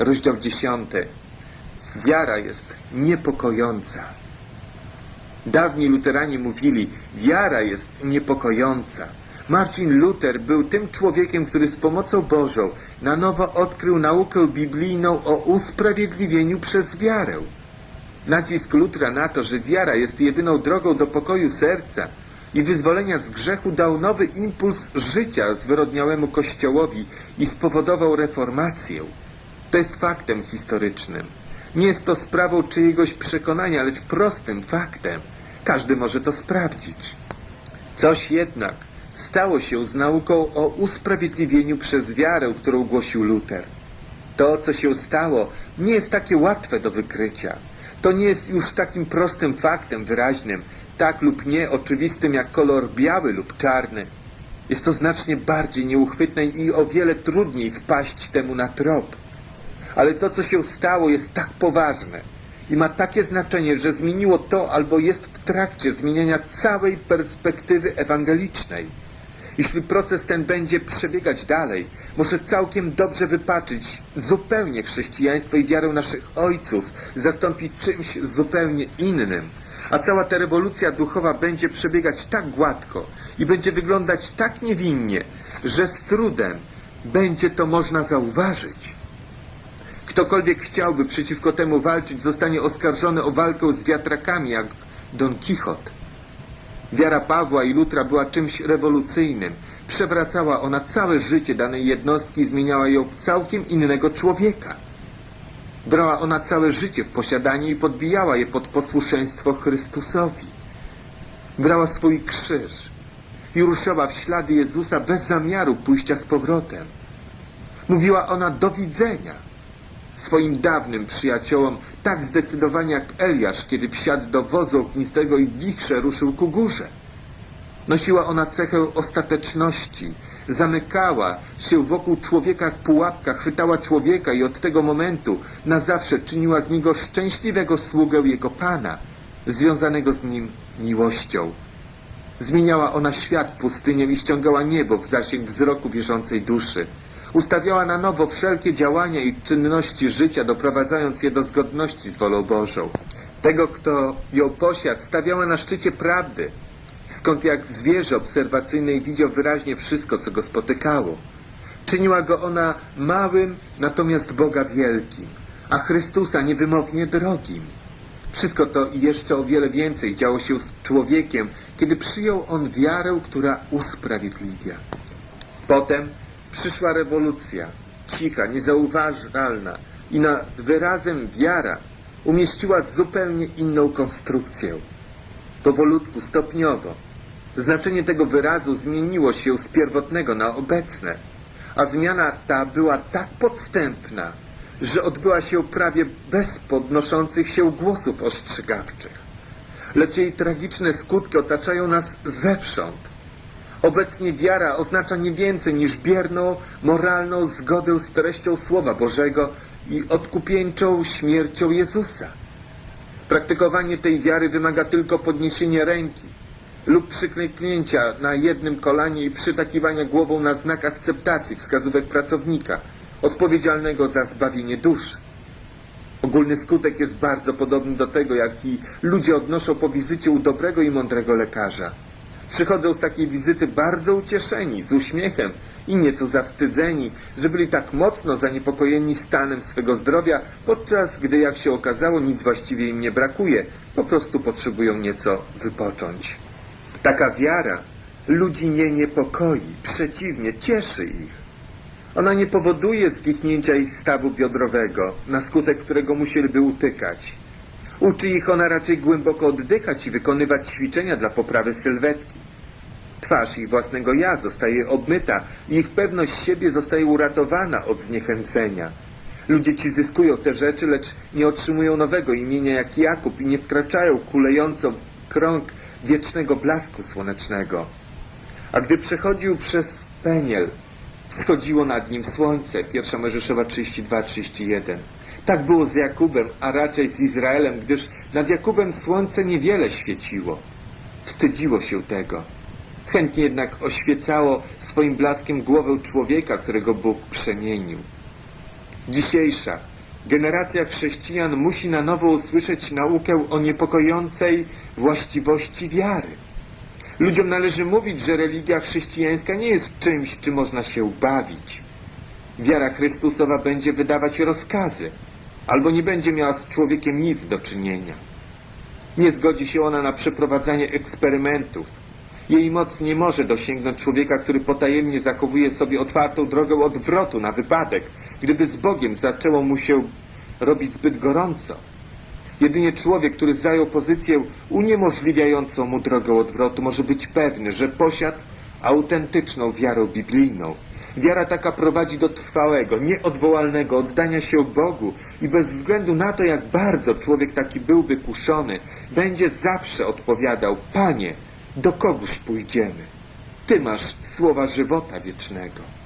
rozdział 10. Wiara jest niepokojąca. Dawni luteranie mówili, wiara jest niepokojąca. Marcin Luther był tym człowiekiem, który z pomocą Bożą na nowo odkrył naukę biblijną o usprawiedliwieniu przez wiarę. Nacisk Lutra na to, że wiara jest jedyną drogą do pokoju serca i wyzwolenia z grzechu dał nowy impuls życia zwyrodniałemu Kościołowi i spowodował reformację. To jest faktem historycznym. Nie jest to sprawą czyjegoś przekonania, lecz prostym faktem. Każdy może to sprawdzić. Coś jednak stało się z nauką o usprawiedliwieniu przez wiarę, którą głosił Luter. To, co się stało, nie jest takie łatwe do wykrycia. To nie jest już takim prostym faktem wyraźnym, tak lub nie oczywistym jak kolor biały lub czarny. Jest to znacznie bardziej nieuchwytne i o wiele trudniej wpaść temu na trop. Ale to, co się stało, jest tak poważne i ma takie znaczenie, że zmieniło to albo jest w trakcie zmieniania całej perspektywy ewangelicznej. Jeśli proces ten będzie przebiegać dalej, może całkiem dobrze wypaczyć zupełnie chrześcijaństwo i wiarę naszych ojców, zastąpić czymś zupełnie innym. A cała ta rewolucja duchowa będzie przebiegać tak gładko i będzie wyglądać tak niewinnie, że z trudem będzie to można zauważyć. Ktokolwiek chciałby przeciwko temu walczyć, zostanie oskarżony o walkę z wiatrakami, jak Don Quixote. Wiara Pawła i Lutra była czymś rewolucyjnym. Przewracała ona całe życie danej jednostki i zmieniała ją w całkiem innego człowieka. Brała ona całe życie w posiadanie i podbijała je pod posłuszeństwo Chrystusowi. Brała swój krzyż i ruszała w ślady Jezusa bez zamiaru pójścia z powrotem. Mówiła ona do widzenia swoim dawnym przyjaciołom tak zdecydowanie jak Eliasz, kiedy wsiadł do wozu ognistego i wichrze ruszył ku górze. Nosiła ona cechę ostateczności, zamykała się wokół człowieka jak pułapka, chwytała człowieka i od tego momentu na zawsze czyniła z niego szczęśliwego sługę jego Pana, związanego z nim miłością. Zmieniała ona świat pustynię i ściągała niebo w zasięg wzroku wierzącej duszy. Ustawiała na nowo wszelkie działania i czynności życia, doprowadzając je do zgodności z wolą Bożą. Tego, kto ją posiadł, stawiała na szczycie prawdy, skąd jak zwierzę obserwacyjne widział wyraźnie wszystko, co go spotykało. Czyniła go ona małym, natomiast Boga wielkim, a Chrystusa niewymownie drogim. Wszystko to i jeszcze o wiele więcej działo się z człowiekiem, kiedy przyjął on wiarę, która usprawiedliwia. Potem przyszła rewolucja, cicha, niezauważalna i nad wyrazem wiara umieściła zupełnie inną konstrukcję. Powolutku, stopniowo. Znaczenie tego wyrazu zmieniło się z pierwotnego na obecne, a zmiana ta była tak podstępna, że odbyła się prawie bez podnoszących się głosów ostrzegawczych. Lecz jej tragiczne skutki otaczają nas zewsząd. Obecnie wiara oznacza nie więcej niż bierną, moralną zgodę z treścią Słowa Bożego i odkupieńczą śmiercią Jezusa. Praktykowanie tej wiary wymaga tylko podniesienia ręki lub przyklęknięcia na jednym kolanie i przytakiwania głową na znak akceptacji wskazówek pracownika odpowiedzialnego za zbawienie duszy. Ogólny skutek jest bardzo podobny do tego, jaki ludzie odnoszą po wizycie u dobrego i mądrego lekarza. Przychodzą z takiej wizyty bardzo ucieszeni, z uśmiechem i nieco zawstydzeni, że byli tak mocno zaniepokojeni stanem swego zdrowia, podczas gdy, jak się okazało, nic właściwie im nie brakuje, po prostu potrzebują nieco wypocząć. Taka wiara ludzi nie niepokoi, przeciwnie, cieszy ich. Ona nie powoduje zgichnięcia ich stawu biodrowego, na skutek którego musieliby utykać. Uczy ich ona raczej głęboko oddychać i wykonywać ćwiczenia dla poprawy sylwetki. Twarz ich własnego ja zostaje obmyta i ich pewność siebie zostaje uratowana od zniechęcenia. Ludzie ci zyskują te rzeczy, lecz nie otrzymują nowego imienia jak Jakub i nie wkraczają kulejąco w krąg wiecznego blasku słonecznego. A gdy przechodził przez Peniel, schodziło nad nim słońce. Pierwsza Mojżeszowa 32-31. Tak było z Jakubem, a raczej z Izraelem, gdyż nad Jakubem słońce niewiele świeciło. Wstydziło się tego. Chętnie jednak oświecało swoim blaskiem głowę człowieka, którego Bóg przemienił. Dzisiejsza generacja chrześcijan musi na nowo usłyszeć naukę o niepokojącej właściwości wiary. Ludziom należy mówić, że religia chrześcijańska nie jest czymś, czym można się bawić. Wiara Chrystusowa będzie wydawać rozkazy, albo nie będzie miała z człowiekiem nic do czynienia. Nie zgodzi się ona na przeprowadzanie eksperymentów. Jej moc nie może dosięgnąć człowieka, który potajemnie zachowuje sobie otwartą drogę odwrotu na wypadek, gdyby z Bogiem zaczęło mu się robić zbyt gorąco. Jedynie człowiek, który zajął pozycję uniemożliwiającą mu drogę odwrotu, może być pewny, że posiadł autentyczną wiarę biblijną. Wiara taka prowadzi do trwałego, nieodwołalnego oddania się Bogu i bez względu na to, jak bardzo człowiek taki byłby kuszony, będzie zawsze odpowiadał, Panie, do kogóż pójdziemy? Ty masz słowa żywota wiecznego.